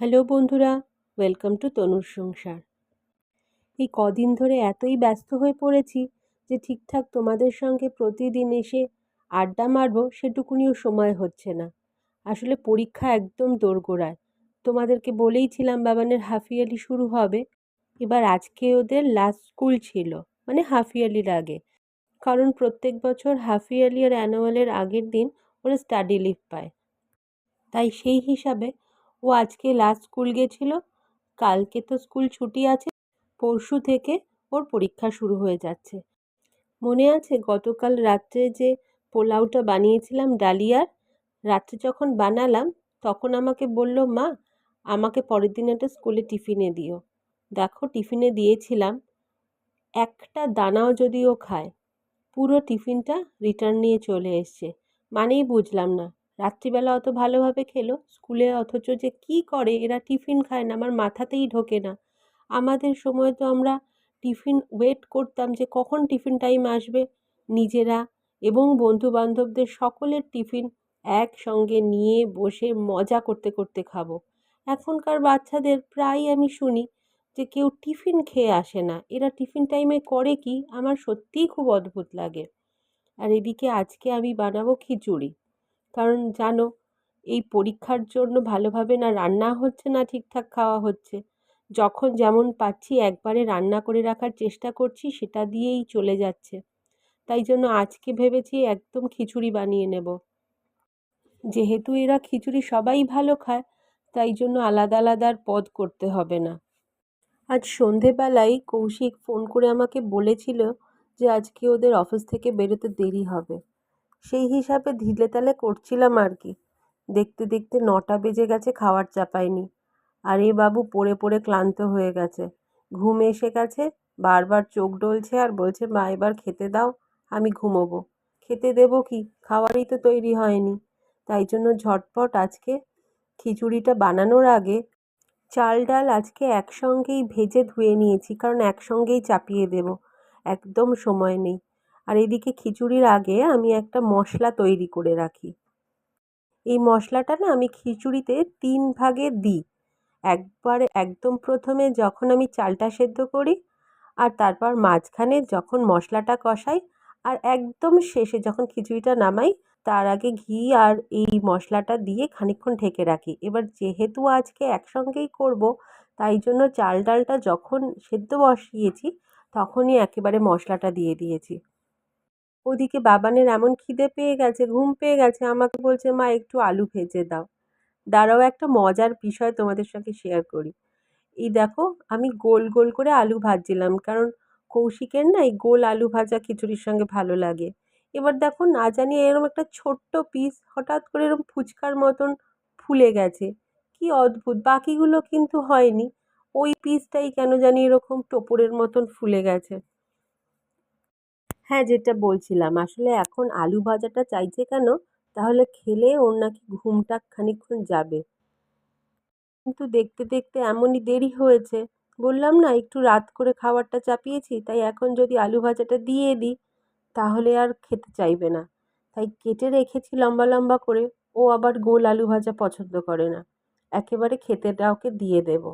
Hello বন্ধুরা, welcome to তনুর সংসার। এই কদিন ধরে এতই ব্যস্ত হয়ে পড়েছি যে ঠিকঠাক তোমাদের সঙ্গে প্রতিদিন এসে আড্ডা মারবো সেটুকুনিও সময় হচ্ছে না। আসলে পরীক্ষা একদম দোরগোড়ায়। তোমাদেরকে বলেইছিলাম বাবানের হাফ ইয়ারলি শুরু হবে। এবার আজকে ওদের লাস্ট স্কুল ছিল মানে হাফ ইয়ারলির আগে। কারণ প্রত্যেক বছর হাফ ইয়ারলি আর অ্যানুয়ালের আগের দিন ওরা স্টাডি লিভ পায়। তাই সেই হিসাবে ও আজকে লাস্ট স্কুল গেছিল। কালকে তো স্কুল ছুটি আছে। পরশু থেকে ওর পরীক্ষা শুরু হয়ে যাচ্ছে। মনে আছে গতকাল রাত্রে যে পোলাওটা বানিয়েছিলাম ডালিয়ার? রাত্রে যখন বানালাম, তখন আমাকে বলল, মা, আমাকে পরের দিন একটা স্কুলে টিফিনে দিও। দেখো, টিফিনে দিয়েছিলাম। একটা দানাও যদি ও খায়, পুরো টিফিনটা রিটার্ন নিয়ে চলে এসছে। মানেই বুঝলাম না। রাত্রিবেলা অত ভালোভাবে খেলো? স্কুলে অথচ যে কি করে? এরা টিফিন খায় না, আমার মাথাতেই ঢোকে না। আমাদের সময় তো আমরা টিফিন ওয়েট করতাম যে কখন টিফিন টাইম আসবে? নিজেরা এবং বন্ধু বান্ধবদের সকলের টিফিন একসঙ্গে নিয়ে বসে মজা করতে করতে খাব। এখনকার বাচ্চাদের প্রায় আমি শুনি যে কেউ টিফিন খেয়ে আসে না। এরা টিফিন টাইমে করে কি? আমার সত্যিই খুব অদ্ভুত লাগে। আর এদিকে আজকে আমি বানাবো খিচুড়ি। কারণ জানো, এই পরীক্ষার জন্য ভালোভাবে না রান্না হচ্ছে না ঠিকঠাক খাওয়া হচ্ছে। যখন যেমন পাচ্ছি একবারে রান্না করে রাখার চেষ্টা করছি, সেটা দিয়েই চলে যাচ্ছে। তাই জন্য আজকে ভেবেছি একদম খিচুড়ি বানিয়ে নেব। যেহেতু এরা খিচুড়ি সবাই ভালো খায়, তাই জন্য আলাদা আলাদা আর পদ করতে হবে না। আজ সন্ধেবেলায় কৌশিক ফোন করে আমাকে বলেছিল যে আজকে ওদের অফিস থেকে বেরোতে দেরি হবে। সেই হিসাবে ঢিলে তালে করছিলাম আর কি। দেখতে দেখতে নটা বেজে গেছে, খাওয়ার চাপায়নি আর এ বাবু, পড়ে পড়ে ক্লান্ত হয়ে গেছে। ঘুম এসে গেছে, বারবার চোখ ডলছে আর বলছে, মা, এবার খেতে দাও, আমি ঘুমোবো। খেতে দেবো কি? খাওয়ারই তো তৈরি হয়নি। তাই জন্য ঝটপট আজকে খিচুড়িটা বানানোর আগে চাল ডাল আজকে একসঙ্গেই ভেজে ধুয়ে নিয়েছি, কারণ একসঙ্গেই চাপিয়ে দেব। একদম সময় নেই। আর এদিকে খিচুড়ির আগে আমি একটা মশলা তৈরি করে রাখি। এই মশলাটা না আমি খিচুড়িতে তিন ভাগে দিই। একবারে একদম প্রথমে যখন আমি চালটা সেদ্ধ করি আর তারপর মাঝখানে যখন মশলাটা কষাই আর একদম শেষে যখন খিচুড়িটা নামাই তার আগে ঘি আর এই মশলাটা দিয়ে খানিকক্ষণ ঢেকে রাখি। এবার যেহেতু আজকে একসঙ্গেই করব তাই জন্য চাল ডালটা যখন সেদ্ধ বসিয়েছি তখনই একেবারে মশলাটা দিয়ে দিয়েছি। ওদিকে বাবানের এমন খিদে পেয়ে গেছে, ঘুম পেয়ে গেছে, আমাকে বলছে, মা, একটু আলু ভেজে দাও। দাঁড়াও, একটা মজার বিষয় তোমাদের সঙ্গে শেয়ার করি। এই দেখো, আমি গোল গোল করে আলু ভাজছিলাম, কারণ কৌশিকের না এই গোল আলু ভাজা খিচুড়ির সঙ্গে ভালো লাগে। এবার দেখো, না জানি এরকম একটা ছোট্ট পিস হঠাৎ করে এরকম ফুচকার মতন ফুলে গেছে। কি অদ্ভুত, বাকিগুলো কিন্তু হয়নি। ওই পিসটাই কেন জানি এরকম টোপরের মতন ফুলে গেছে। হ্যাঁ যেটা বলছিলাম। আসলে এখন আলু ভাজাটা চাইছে কেন? তাহলে খেলে ওর নাকি ঘুমটা খানিকক্ষণ যাবে। কিন্তু দেখতে দেখতে এমনই দেরি হয়েছে। বললাম না, একটু রাত করে খাবারটা চাপিয়েছি, তাই এখন যদি আলু ভাজাটা দিয়ে দিই, তাহলে আর খেতে চাইবে না। তাই কেটে রেখেছি লম্বা লম্বা করে। ও আবার গোল আলু ভাজা পছন্দ করে না। একেবারে খেতেটা ওকে দিয়ে দেব।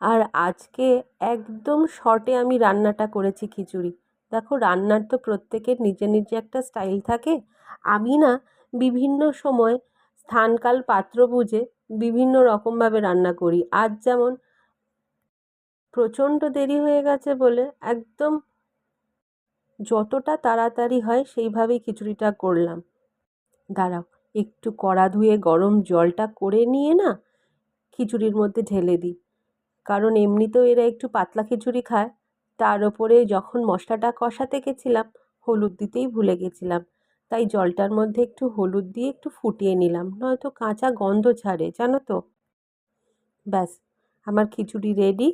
আর আজকে একদম শর্টে আমি রান্নাটা করেছি খিচুড়ি। দেখো রান্নার তো প্রত্যেকের নিজের নিজে একটা স্টাইল থাকে। আমি না বিভিন্ন সময় স্থানকাল পাত্র বুঝে বিভিন্ন রকমভাবে রান্না করি। আজ যেমন প্রচণ্ড দেরি হয়ে গেছে বলে একদম যতটা তাড়াতাড়ি হয় সেইভাবেই খিচুড়িটা করলাম। দাঁড়াও, একটু কড়া ধুয়ে গরম জলটা করে নিয়ে না খিচুড়ির মধ্যে ঢেলে দিই। কারণ এমনিতেও এরা একটু পাতলা খিচুড়ি খায়। তার ওপরে যখন মশলাটা কষাতে গেছিলাম, হলুদ দিতেই ভুলে গেছিলাম। তাই জলটার মধ্যে একটু হলুদ দিয়ে একটু ফুটিয়ে নিলাম, নয়তো কাঁচা গন্ধ ছাড়ে, জানো তো? ব্যাস, আমার খিচুড়ি রেডি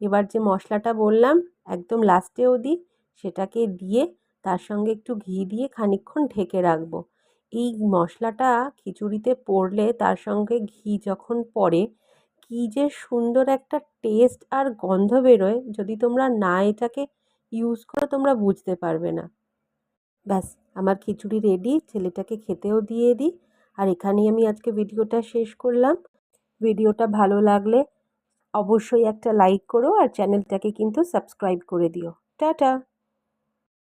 এবার যে মশলাটা বললাম, একদম লাস্টেও দিই সেটাকে দিয়ে তার সঙ্গে একটু ঘি দিয়ে খানিকক্ষণ ঢেকে রাখব। এই মশলাটা খিচুড়িতে পড়লে তার সঙ্গে ঘি যখন পড়ে কী যে সুন্দর একটা টেস্ট আর গন্ধ বেরোয় যদি তোমরা না এটাকে ইউজ করো তোমরা বুঝতে পারবে না। ব্যাস, আমার খিচুড়ি রেডি ছেলেটাকে খেতেও দিয়ে দিই। আর এখানেই আমি আজকে ভিডিওটা শেষ করলাম। ভিডিওটা ভালো লাগলে অবশ্যই একটা লাইক করো আর চ্যানেলটাকে কিন্তু সাবস্ক্রাইব করে দিও। টাটা!